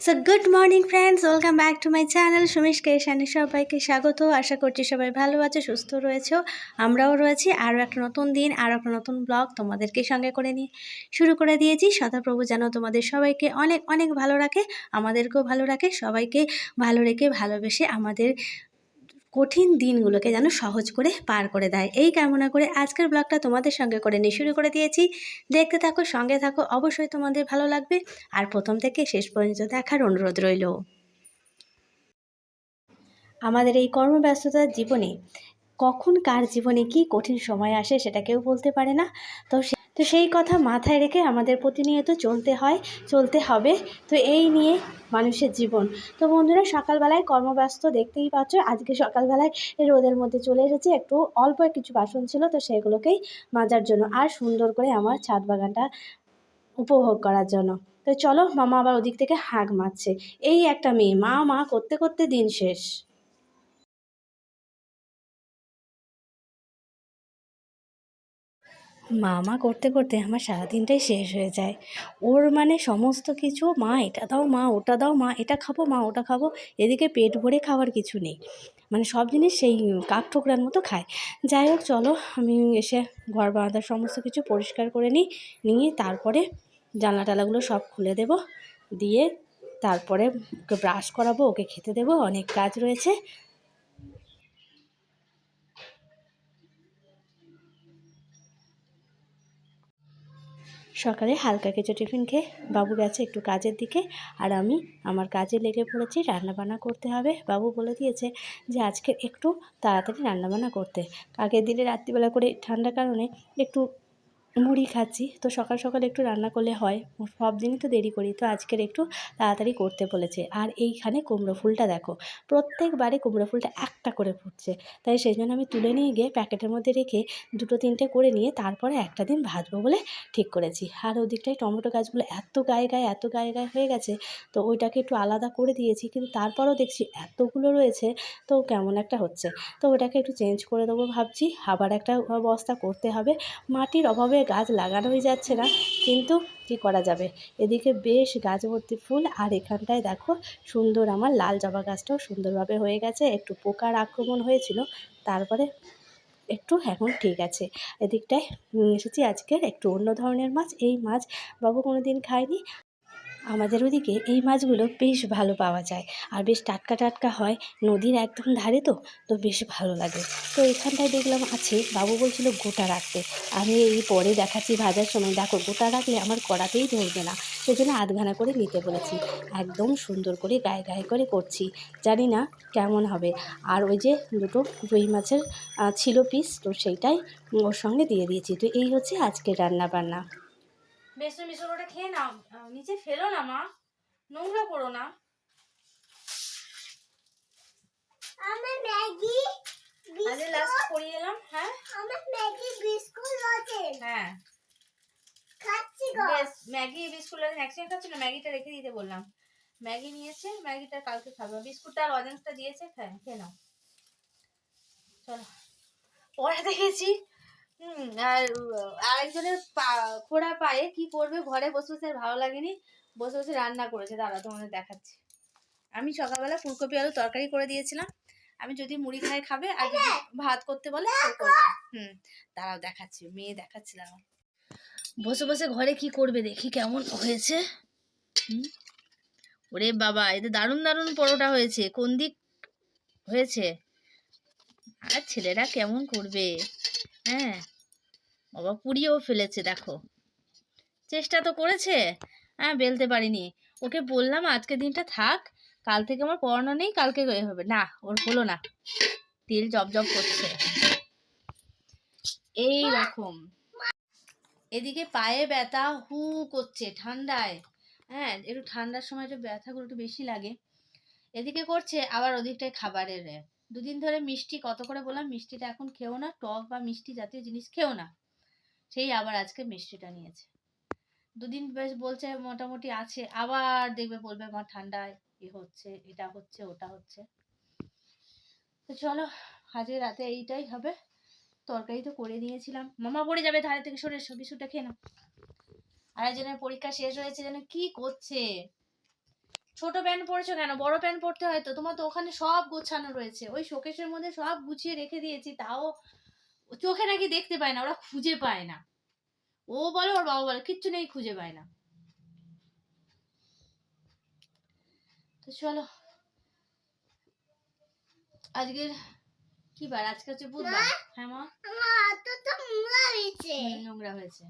So good morning friends welcome back to my channel Sumish Keshani সবাইকে স্বাগত। আশা করছি সবাই ভালো আছে, সুস্থ রয়েছে। আমরাও রয়েছি আরও একটা নতুন দিন আরও একটা নতুন ব্লগ তোমাদেরকে সঙ্গে করে নিয়ে। শুরু করে দিয়েছি। সদাপ্রভু যেন তোমাদের সবাইকে অনেক অনেক ভালো রাখে, আমাদেরকেও ভালো রাখে, সবাইকে ভালো রেখে ভালোবেসে আমাদের কঠিন দিনগুলোকে যেন সহজ করে পার করে দেয়। এই কামনা করে আজকের ব্লগটা তোমাদের সঙ্গে করে নিয়ে শুরু করে দিয়েছি। দেখতে থাকো, সঙ্গে থাকো, অবশ্যই তোমাদের ভালো লাগবে। আর প্রথম থেকে শেষ পর্যন্ত দেখার অনুরোধ রইল। আমাদের এই কর্মব্যস্ততার জীবনে কখন কার জীবনে কি কঠিন সময় আসে সেটা কেউ বলতে পারে না। তো তো সেই কথা মাথায় রেখে আমাদের প্রতিনিয়ত চলতে হয়, চলতে হবে। তো এই নিয়ে মানুষের জীবন। তো বন্ধুরা, সকালবেলায় কর্মব্যস্ত দেখতেই পাচ্ছ, আজকে সকালবেলায় রোদের মধ্যে চলে এসেছি। একটু অল্প কিছু বাসন ছিল, তো সেগুলোকেই মাজার জন্য আর সুন্দর করে আমার ছাদ বাগানটা উপভোগ করার জন্য। তো চলো, মামা আবার ওদিক থেকে হাঁক মারছে। এই একটা মেয়ে, মা মা, করতে করতে দিন শেষ। মামা করতে করতে আমার সারাদিনটাই শেষ হয়ে যায়। ওর মানে সমস্ত কিছু, মা, এটা দাও, মা, ওটা দাও, মা, এটা খাব, মা, ওটা খাব, এদিকে পেট ভরে খাওয়ার কিছু নেই। মানে সব জিনিস সেই কাক ঠোকরার মতো খায়। যাই হোক, চলো, আমি এসে ঘর বাঁধার সমস্ত কিছু পরিষ্কার করে নিই, নিয়ে তারপরে জানলা টালাগুলো সব খুলে দেব। দিয়ে তারপরে ওকে ব্রাশ করাবো, ওকে খেতে দেবো, অনেক কাজ রয়েছে। সকালে হালকা কিছু টিফিন খেয়ে বাবু গেছে একটু কাজের দিকে। আর আমি, আমার কাজে লেগে পড়েছি, রান্নাবান্না করতে হবে। বাবু বলে দিয়েছে যে, আজকে একটু তাড়াতাড়ি রান্নাবান্না করতে। আগের দিনে রাত্রিবেলা করে ঠান্ডার কারণে একটু মুড়ি খাচ্ছি। তো সকাল সকাল একটু রান্না করলে হয়। সব দিনই তো দেরি করি। তো আজকের একটু তাড়াতাড়ি করতে বলেছে। আর এইখানে কুমড়ো ফুলটা দেখো, প্রত্যেকবারে কুমড়ো ফুলটা একটা করে ফুটছে। তাই সেই জন্য আমি তুলে নিয়ে গিয়ে প্যাকেটের মধ্যে রেখে দুটো তিনটে করে নিয়ে তারপরে একটা দিন ভাজবো বলে ঠিক করেছি। আর ওদিকটায় টমেটো গাছগুলো এত গায়ে গায়ে, এত গায়ে গায়ে হয়ে গেছে, তো ওইটাকে একটু আলাদা করে দিয়েছি। কিন্তু তারপরেও দেখছি এতগুলো রয়েছে, তো কেমন একটা হচ্ছে। তো ওটাকে একটু চেঞ্জ করে দেবো ভাবছি। আবার একটা বস্তা করতে হবে। মাটির অভাবে গাছ লাগানোই যাচ্ছে না, কিন্তু কি করা যাবে? এদিকে বেশ গাছ ভর্তি ফুল, আর এখানটায় দেখো সুন্দর আমার লাল জবা গাছটাও সুন্দরভাবে হয়ে গেছে, একটু পোকার আক্রমণ হয়েছিল, তারপরে একটু এখন ঠিক আছে। এদিকটায় এসেছি আজকে একটু অন্য ধরনের মাছ, এই মাছ বাবু কোনো দিন খায়নি আমাদের ওদিকে এই মাছগুলো বেশ ভালো পাওয়া যায়। আর বেশ টাটকা টাটকা হয় নদীর একদম ধারে তো তো বেশ ভালো লাগে। তো এখানটায় দেখলাম আছে, বাবু বলছিল গোটা রাখতে। আমি এই পরে দেখাচ্ছি ভাজার সময়। দেখো, গোটা রাখলে আমার কড়াতেই ধরবে না। সেই জন্য আধঘানা করে নিতে বলেছি। একদম সুন্দর করে গায়ে গায়ে করে করছি। জানি না কেমন হবে। আর ওই যে দুটো রুই মাছের ছিল পিস তো সেইটাই ওর সঙ্গে দিয়ে দিয়েছি। তো এই হচ্ছে আজকের রান্না বান্না বেসন মিশন ওটা খেয়ে নাও। নিচে ফেলো না মা। নোংরা করো না। আমার ম্যাগি লাস্ট করিয়ে এলাম হ্যাঁ? আমার ম্যাগি বিস্কুট আছে। হ্যাঁ। খাচ্ছি গো। ম্যাগি বিস্কুট একসঙ্গে খাচ্ছি না? ম্যাগিটা রেখে দিতে বললাম। ম্যাগি নিয়েছে ম্যাগিটা কালকে খাব। বিস্কুটটা আর অরেঞ্জটা দিয়েছে খেয়ে নাও। চলো। পরে দেখেছি হুম, আর আরেকজনের খোড়া পায়ে কি করবে? ঘরে বসে বসে ভালো লাগেনি। বসে বসে রান্না করেছে। দাঁড়া, তোমাদের দেখাচ্ছি। আমি সকালবেলা ফুলকপি আলু তরকারি করে দিয়েছিলাম। আমি যদি মুড়ি খাই খাবে, আর ভাত করতে বলে হুম, দাঁড়াও, দেখাচ্ছি। মেয়ে দেখাচ্ছি দাঁড়াও বসে বসে ঘরে কি করবে? দেখি কেমন হয়েছে। ওরে বাবা, এতে দারুণ দারুণ পরোটা হয়েছে। কোন দিক হয়েছে? আর ছেলেরা কেমন করবে? হ্যাঁ বাবা পুড়িয়েও ফেলেছে, দেখো। চেষ্টা তো করেছে হ্যাঁ বেলতে পারিনি। ওকে বললাম আজকে দিনটা থাক, কাল থেকে আমার পড়ানো নেই, কালকে এ হবে। না, ওর হলো না। তেল জব জব করছে। এই রকম। এদিকে পায়ে ব্যথা হু করছে ঠান্ডায়। হ্যাঁ একটু ঠান্ডার সময় একটু ব্যথাগুলো একটু বেশি লাগে। এদিকে করছে, আবার ওদিকটায় খাবারের। দুদিন ধরে মিষ্টি, কত করে বললাম? মিষ্টিটা এখন খেও না, টক বা মিষ্টি জাতীয় জিনিস খেও না। সেই আবার আজকে মিষ্টিটা নিয়েছে। দুদিন বেশ বলছে, মোটামুটি আছে, আবার দেখবে বলবে আমার ঠান্ডায় এ হচ্ছে, এটা হচ্ছে, ওটা হচ্ছে। তো চলো, আজকে রাতে এইটাই হবে। তরকারি তো করে নিয়েছিলাম। মামা পড়ে যাবে ধারে থেকে সরে এসো, বিস্কুটটা খেয়ে নাও। আরেকজনের পরীক্ষা শেষ হয়েছে, যেন কি করছে? ছোট প্যান্ট পরেছো কেন? বড় প্যান্ট পরতে হয় তো। তোমার তো ওখানে সব গোছানো রয়েছে। ওই শোকেশের মধ্যে সব গুছিয়ে রেখে দিয়েছি তাও চোখে নাকি দেখতে পায় না ওরা খুঁজে পায় না। ও বলে ওর বাবা বলে কিচ্ছু নেই খুঁজে পায় না। তো চলো। আজকের কি বার? আজকে হচ্ছে বুধবার। হ্যাঁ মা। হয়েছে। নোংরা হয়েছে।